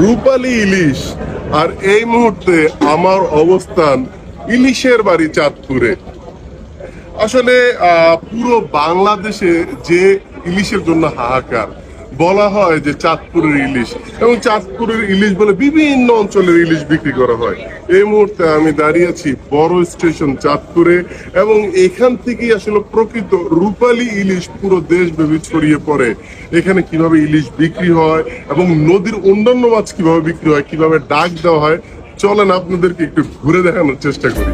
রূপালী ইলিশ। আর এই মুহূর্তে আমার অবস্থান ইলিশের বাড়ি চাঁদপুরে। আসলে পুরো বাংলাদেশে যে ইলিশের জন্য হাহাকার বলা হয় যে চাঁদপুরের ইলিশ এবং চাঁদপুরের ইলিশ বলে বিভিন্ন অঞ্চলের ইলিশ বিক্রি করা হয়। এই মুহূর্তে আমি দাঁড়িয়ে আছি বড় স্টেশন চাঁদপুরে এবং এখান থেকেই আসলে প্রকৃত রূপালী ইলিশ পুরো দেশব্যাপী ছড়িয়ে পড়ে। এখানে কীভাবে ইলিশ বিক্রি হয় এবং নদীর অন্যান্য মাছ কীভাবে বিক্রি হয়, কীভাবে ডাক দেওয়া হয়, চলেন আপনাদেরকে একটু ঘুরে দেখানোর চেষ্টা করি।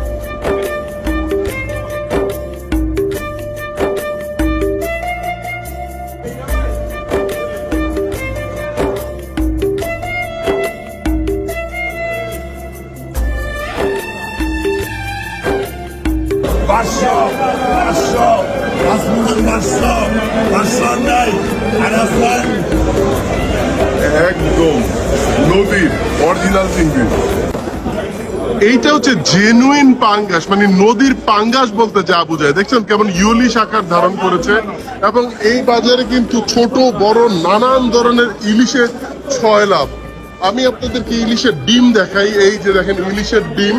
পাঁচশো পাঁচশো পাঁচ মিলিয়ন পাঁচশো পাঁচশো নাই আর আসলাম একদম নদীর অরিজিনাল চিংড়ি এইটা হচ্ছে জেনুইন পাঙ্গাস মানে নদীর পাঙ্গাস বলতে যা বোঝায়। দেখছেন কেমন ইউলিশ আকার ধারণ করেছে? এবং এই বাজারে কিন্তু ছোট বড় নানান ধরনের ইলিশের ছয় লাভ। আমি আপনাদেরকে ইলিশের ডিম দেখাই। এই যে দেখেন ইলিশের ডিম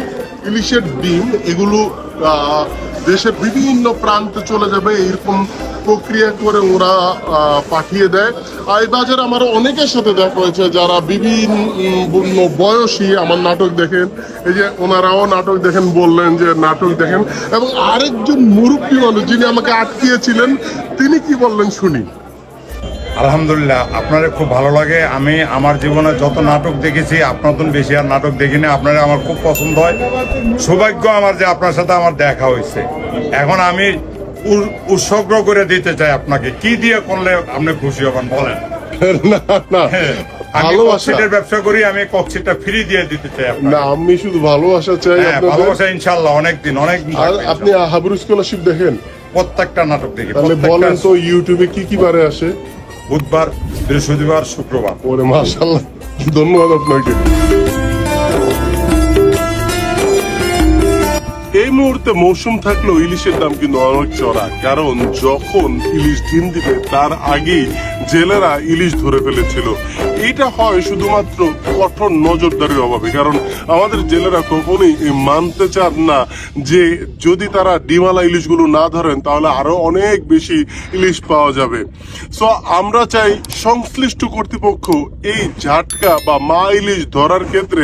ইলিশের ডিম এগুলো দেশের বিভিন্ন প্রান্তে চলে যাবে এরকম প্রক্রিয়া করে ওরা পাঠিয়ে দেয়। এই বাজারে আমার অনেকের সাথে দেখা হয়েছে যারা বিভিন্ন বয়সী, আমার নাটক দেখেন, এই যে ওনারাও নাটক দেখেন, বললেন যে নাটক দেখেন। এবং আরেকজন মুরব্বী মানুষ যিনি আমাকে আটকিয়েছিলেন, তিনি কি বললেন শুনি। আলহামদুলিল্লাহ আপনারা খুব ভালো লাগে। আমি আমার জীবনে যত নাটক দেখেছি আপনার বেশি আর নাটক দেখিনি আপনারা আমার খুব পছন্দ হয়। সৌভাগ্য আমার যে আপনার সাথে আমার দেখা হয়েছে। এখন আমি উৎসর্গ করে দিতে চাই আপনাকে। কি দিয়ে করলে আপনি খুশি হবেন বলেন? না আমি কক্সিটের ব্যবসা করি আমি কক্সিটটা ফ্রি দিয়ে দিতে চাই না আমি শুধু ভালোবাসা চাই হ্যাঁ ভালোবাসা ইনশাল্লাহ অনেক আপনি হাবুর স্কলারশিপ দেখেন? প্রত্যেকটা নাটক দেখি বলেন তো ইউটিউবে কি কি বারে আসে? বুধবার বৃহস্পতিবার শুক্রবার। ওরে মাশাল্লাহ ধন্যবাদ আপনাকে। এই মুহূর্তে মৌসুম থাকলেও ইলিশের দাম কিন্তু অনেক চড়া কারণ যখন ইলিশ ডিম দিবে, তার আগেই জেলেরা ইলিশ ধরে ফেলেছিল। এটা হয় শুধুমাত্র কঠোর নজরদারির অভাবে, কারণ আমাদের জেলেরা কখনোই মানতে চান না যে যদি তারা ডিমালা ইলিশগুলো না ধরেন, তাহলে আরও অনেক বেশি ইলিশ পাওয়া যাবে। সো আমরা চাই সংশ্লিষ্ট কর্তৃপক্ষ এই ঝাটকা বা মা ইলিশ ধরার ক্ষেত্রে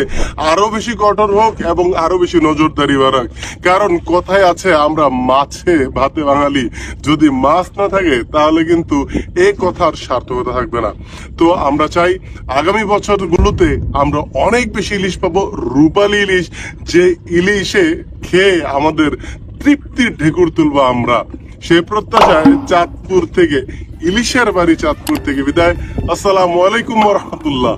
আরও বেশি কঠোর হোক এবং আরও বেশি নজরদারি বাড়াক। কারণ কথায় আছে আমরা মাছে ভাতে বাঙালি। যদি মাছ না থাকে, তাহলে কিন্তু এই কথার সার্থকতা থাকবে না। তো আমরা চাই আগামী বছরগুলোতে আমরা অনেক বেশি ইলিশ পাবো, রূপালী ইলিশ, যে ইলিশে খেয়ে আমাদের তৃপ্তির ঢেকুর তুলবো আমরা। সে প্রত্যাশায় চাঁদপুর থেকে, ইলিশের বাড়ি চাঁদপুর থেকে বিদায়। আসসালামু আলাইকুম রহমতুল্লাহ।